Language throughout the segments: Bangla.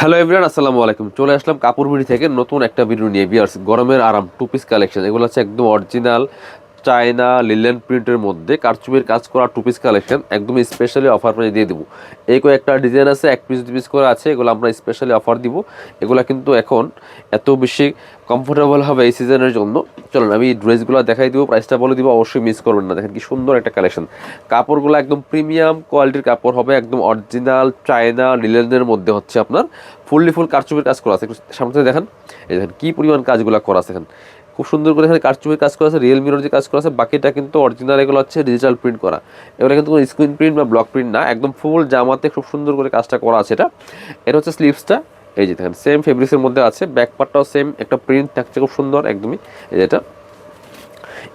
হ্যালো এভরিয়ান আসসালামু আলাইকুম। চলে আসলাম কাপড় থেকে নতুন একটা ভিডিও নিয়ে। বিয়ার্স গরমের আরাম টু পিস কালেকশন এগুলো হচ্ছে একদম অরিজিনাল চায়না লিলেন প্রিন্টের মধ্যে কারচুপির কাজ করা টু পিস কালেকশন একদম স্পেশালি অফার প্রাইস দিয়ে দেবো। এই কয়েকটা ডিজাইন আছে, এক পিস দু পিস করে আছে, এগুলো আমরা স্পেশালি অফার দিব। এগুলো কিন্তু এখন এত বেশি কমফোর্টেবল হবে এই সিজনের জন্য। চলুন, আমি ড্রেসগুলো দেখাই দিব প্রাইসটা বলে দিব, অবশ্যই মিস করবেন না। দেখেন কি সুন্দর একটা কালেকশন কাপড়গুলো একদম প্রিমিয়াম কোয়ালিটির কাপড় হবে, একদম অরিজিনাল চায়না লিলেনের মধ্যে হচ্ছে আপনার ফুললি ফুল কারচুপির কাজ করা আছে। সামনে দেখেন। এই দেখেন কি পরিমাণ কাজগুলো করা আছে খুব সুন্দর করে এখানে কারচুপির কাজ করা আছে রিয়েল মিরর যে কাজ করা আছে, বাকিটা কিন্তু অরিজিনাল এগুলো হচ্ছে ডিজিটাল প্রিন্ট করা। এগুলো কিন্তু কোনো স্ক্রিন প্রিন্ট বা ব্লক প্রিন্ট না, একদম ফুল জামাতে খুব সুন্দর করে কাজটা করা আছে এটা। এটা হচ্ছে স্লিভসটা এই যে দেখেন সেম ফেব্রিক্সের মধ্যে আছে ব্যাক পার্টটাও সেম একটা প্রিন্ট থাকছে খুব সুন্দর একদমই, এই যে এটা।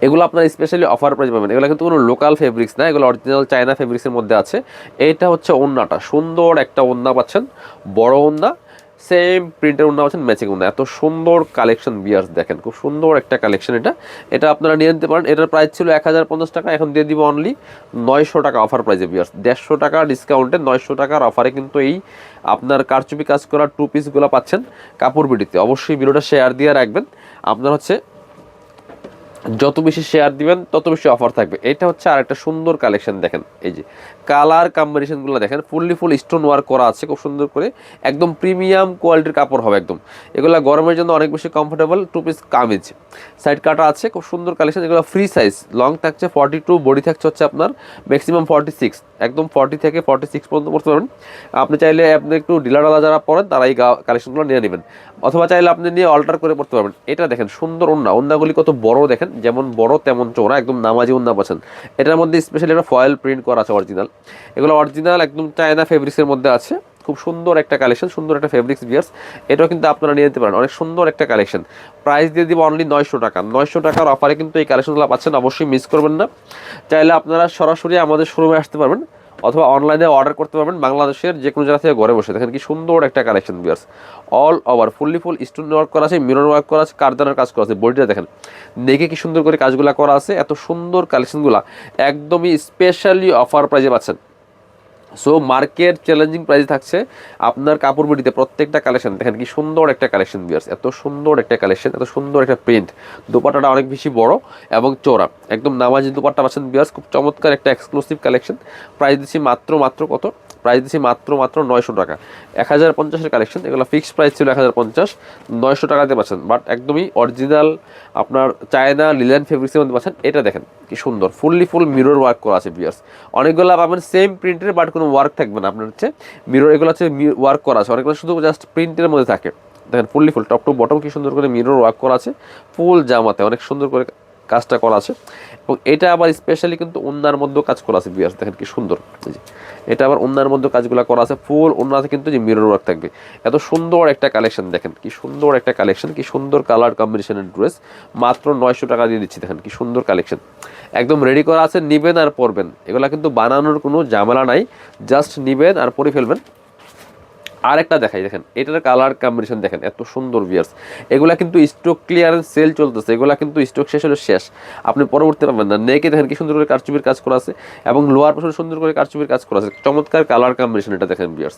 এগুলো আপনার স্পেশালি অফার প্রাইস পাবেন। এগুলো কিন্তু কোনো লোকাল ফেব্রিক্স না, এগুলো অরিজিনাল চায়না ফেব্রিক্সের মধ্যে আছে। এটা হচ্ছে ওন্নাটা, সুন্দর একটা ওন্না পাচ্ছেন, বড় ওন্না সেম প্রিন্টের উন্না পাচ্ছেন ম্যাচিং উন্না এত সুন্দর কালেকশন বিয়ার্স দেখেন, খুব সুন্দর একটা কালেকশন এটা। এটা আপনারা নিয়ে নিতে পারেন। এটার প্রাইস ছিল এক হাজার পঞ্চাশ টাকা, এখন দিয়ে দিব অনলি নয়শো টাকা অফার প্রাইসে বিয়ার্স দেড়শো টাকা ডিসকাউন্টে নয়শো টাকার অফারে কিন্তু এই আপনার কারচুপি কাজ করা টু পিসগুলো পাচ্ছেন কাপড় বিটিতে। অবশ্যই ভিডিওটা শেয়ার দিয়ে রাখবেন। আপনার হচ্ছে যত বেশি শেয়ার দিবেন, তত বেশি অফার থাকবে। এটা হচ্ছে আর একটা সুন্দর কালেকশন দেখেন। এই যে কালার কম্বিনেশনগুলো দেখেন ফুললি ফুল স্টোন ওয়ার্ক করা আছে খুব সুন্দর করে। একদম প্রিমিয়াম কোয়ালিটির কাপড় হবে একদম। এগুলো গরমের জন্য অনেক বেশি comfortable two piece kameez. Side কাটা আছে, খুব সুন্দর কালেকশন এগুলো ফ্রি সাইজ লং থাকছে ফর্টি টু বডি থাকছে হচ্ছে আপনার ম্যাক্সিমাম ফর্টি সিক্স একদম ফর্টি থেকে ফর্টি সিক্স পর্যন্ত পড়তে পারবেন। আপনি চাইলে আপনি একটু ডিলারওয়ালা যারা পড়েন তারা এই কালেকশনগুলো নিয়ে নেবেন। অথবা চাইলে আপনি নিয়ে অল্টার করে পড়তে পারবেন। এটা দেখেন, সুন্দর ওন্না ওন্নাগুলি কত বড় দেখেন। যেমন বড় তেমন চোরা একদম নামাজি উন্না পাচ্ছেন এটার মধ্যে স্পেশালি একটা ফয়েল প্রিন্ট করা আছে অরিজিনাল এগুলো অরিজিনাল একদম চায়না ফেব্রিক্সের মধ্যে আছে। খুব সুন্দর একটা কালেকশন সুন্দর একটা ফেব্রিক্স বিয়ার্স এটাও কিন্তু আপনারা নিয়ে নিতে পারেন। অনেক সুন্দর একটা কালেকশন প্রাইস দিয়ে দিব অনলি নয়শো টাকা। নয়শো টাকার অফারে কিন্তু এই কালেকশনগুলো পাচ্ছেন। অবশ্যই মিস করবেন না। চাইলে আপনারা সরাসরি আমাদের শোরুমে আসতে পারবেন। অথবা অনলাইনে অর্ডার করতে পারবেন বাংলাদেশের যে কোনো জায়গা থেকে ঘরে বসে। দেখেন কি সুন্দর একটা কালেকশন বিয়ার্স all over fully full stone work করা আছে মিরর ওয়ার্ক করা আছে, কারদানার কাজ করা আছে বডিটা দেখেন। নেকে কি সুন্দর করে কাজগুলো করা আছে, এত সুন্দর কালেকশনগুলো একদমই স্পেশালি অফার প্রাইজে পাচ্ছেন। সো মার্কেট চ্যালেঞ্জিং প্রাইস থাকছে। আপনার কাপড় বেটিতে প্রত্যেকটা কালেকশন দেখেন কি সুন্দর একটা কালেকশন বিয়ার্স এত সুন্দর একটা কালেকশন এত সুন্দর একটা প্রিন্ট দোপাটাটা অনেক বেশি বড় এবং চোরা একদম নামাজি দোপাট্টা পাচ্ছেন বিয়ার্স খুব চমৎকার একটা এক্সক্লুসিভ কালেকশন প্রাইস দিচ্ছি মাত্র মাত্র কত? প্রাইস দিচ্ছি মাত্র মাত্র নয়শো টাকা। এক হাজার পঞ্চাশের কালেকশন এগুলো ফিক্সড প্রাইস ছিল এক হাজার পঞ্চাশ, নয়শো টাকাতে পাচ্ছেন। বাট একদমই অরিজিনাল আপনার চায়না লিলেন ফেব্রিক্সের মধ্যে পাচ্ছেন। এটা দেখেন, কি সুন্দর। ফুললি ফুল মিরর ওয়ার্ক করা আছে বিয়ার্স অনেকগুলো পাবেন সেম প্রিন্টের বাট কোনো ওয়ার্ক থাকবে না। আপনার হচ্ছে মিরর এগুলো হচ্ছে ওয়ার্ক করা আছে। অনেকগুলো শুধু জাস্ট প্রিন্টের মধ্যে থাকে। দেখেন fully full top to bottom কি সুন্দর করে মিরর ওয়ার্ক করা আছে। ফুল জামাতে, অনেক সুন্দর করে কাজটা করা আছে। এবং এটা আবার স্পেশালি কিন্তু অন্যার মধ্যেও কাজ করা আছে বিয়ার্স দেখেন কি সুন্দর। এটা আবার অন্যার মধ্যে কাজগুলো করা আছে ফুল অন্যতে কিন্তু যে মিরর ওয়ার্ক থাকবে। এত সুন্দর একটা কালেকশন দেখেন কি সুন্দর একটা কালেকশন কি সুন্দর কালার কম্বিনেশনের ড্রেস মাত্র নয়শো টাকা দিয়ে দিচ্ছি, দেখেন কি সুন্দর কালেকশন একদম রেডি করা আছে, নিবেন আর পরবেন। এগুলা কিন্তু বানানোর কোনো ঝামেলা নাই জাস্ট নিবেন আর পরে ফেলবেন। আরেকটা দেখাই, দেখেন। এটার কালার কম্বিনেশন দেখেন, এত সুন্দর ভিয়ার্স এগুলা কিন্তু স্টক ক্লিয়ারেন্স সেল চলতেছে, এগুলা কিন্তু স্টক শেষ হলে শেষ। আপনি পরবর্তী পাবেন না। নেকে দেখেন কি সুন্দর করে কারচুপির কাজ করা আছে, এবং লোয়ার পাশে সুন্দর করে কারচুপির কাজ করা আছে। চমৎকার কালার কম্বিনেশন এটা দেখেন ভিয়ার্স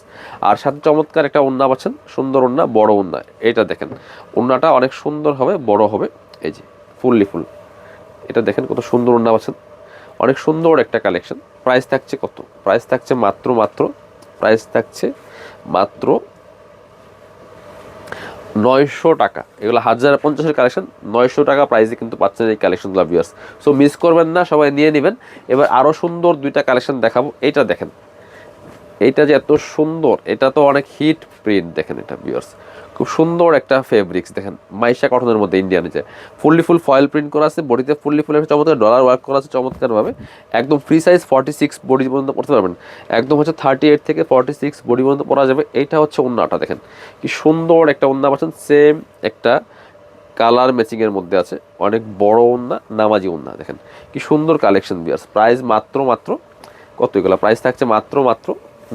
আর সাথে চমৎকার একটা ওন্না পাচ্ছেন, সুন্দর ওন্না বড় ওন্না এটা দেখেন ওন্নাটা অনেক সুন্দর হবে, বড় হবে। এই যে ফুললি ফুল এটা দেখেন কত সুন্দর ওন্না পাচ্ছেন। অনেক সুন্দর একটা কালেকশন প্রাইস থাকছে কত? প্রাইস থাকছে মাত্র মাত্র প্রাইস থাকছে মাত্র নয়শো টাকা। এগুলো হাজার পঞ্চাশের কালেকশন নয়শো টাকা প্রাইসে কিন্তু পাচ্ছেন এই কালেকশনগুলো ভিউয়ার্স সো মিস করবেন না, সবাই নিয়ে নেবেন। এবার আরও সুন্দর দুইটা কালেকশন দেখাবো। এইটা দেখেন। এইটা যে এত সুন্দর, এটা তো অনেক হিট প্রিন্ট দেখেন এটা ভিউয়ার্স খুব সুন্দর একটা ফেব্রিক্স দেখেন, মাইশা কটনের মধ্যে ইন্ডিয়ান যে। ফুললি ফুল ফয়েল প্রিন্ট করা আছে, বডিতে ফুললি ফুল একটা চমৎকার ডলার ওয়ার্ক করা আছে, চমৎকারভাবে। একদম free size forty six body পর্যন্ত পড়তে পারবেন। একদম হচ্ছে থার্টি এইট থেকে ফর্টি সিক্স বডি পর্যন্ত পরা যাবে। এইটা হচ্ছে ওন্নাটা দেখেন, কি সুন্দর একটা ওন্না পাচ্ছেন। সেম একটা কালার ম্যাচিংয়ের মধ্যে আছে, অনেক বড় ওন্না, নামাজি ওন্না দেখেন। কি সুন্দর কালেকশন বিয়ার্স প্রাইস মাত্র মাত্র, কত এগুলো? প্রাইস থাকছে মাত্র মাত্র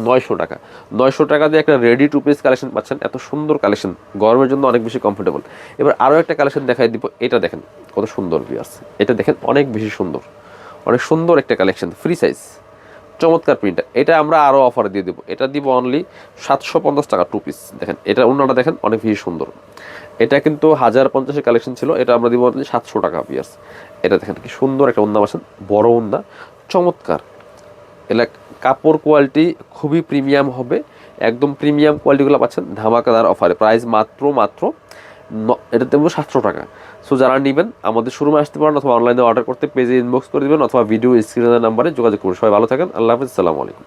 নয়শো টাকা। নয়শো টাকা দিয়ে একটা রেডি টু পিস কালেকশন পাচ্ছেন। এত সুন্দর কালেকশন গরমের জন্য অনেক বেশি কমফোর্টেবল এবার আরও একটা কালেকশন দেখাই দিব। এটা দেখেন, কত সুন্দর ভিউয়ার্স এটা দেখেন, অনেক বেশি সুন্দর। অনেক সুন্দর একটা কালেকশন ফ্রি সাইজ চমৎকার প্রিন্টার এটা আমরা আরও অফার দিয়ে দেবো। এটা দিব অনলি সাতশো পঞ্চাশ টাকা টু পিস দেখেন, এটা অন্যটা দেখেন, অনেক বেশি সুন্দর। এটা কিন্তু হাজার পঞ্চাশের কালেকশন ছিল। এটা আমরা দিব অনলি সাতশো টাকা পিয়ার্স এটা দেখেন, কি সুন্দর একটা উন্না পাচ্ছেন বড় উন্না চমৎকার। এটা কাপড় কোয়ালিটি খুবই প্রিমিয়াম হবে। একদম প্রিমিয়াম কোয়ালিটিগুলো পাচ্ছেন ধামাকাদার অফারে প্রাইস মাত্র মাত্র এটা দেবো সাতশো টাকা। সো যারা নেবেন, আমাদের শোরুমে আসতে পারেন অথবা অনলাইনে অর্ডার করতে পেজে ইনবক্স করে দেবেন অথবা ভিডিও স্ক্রিনের নাম্বারে যোগাযোগ করুন। সবাই ভালো থাকেন, আল্লাহ হাফিজ সালামু আলাইকুম।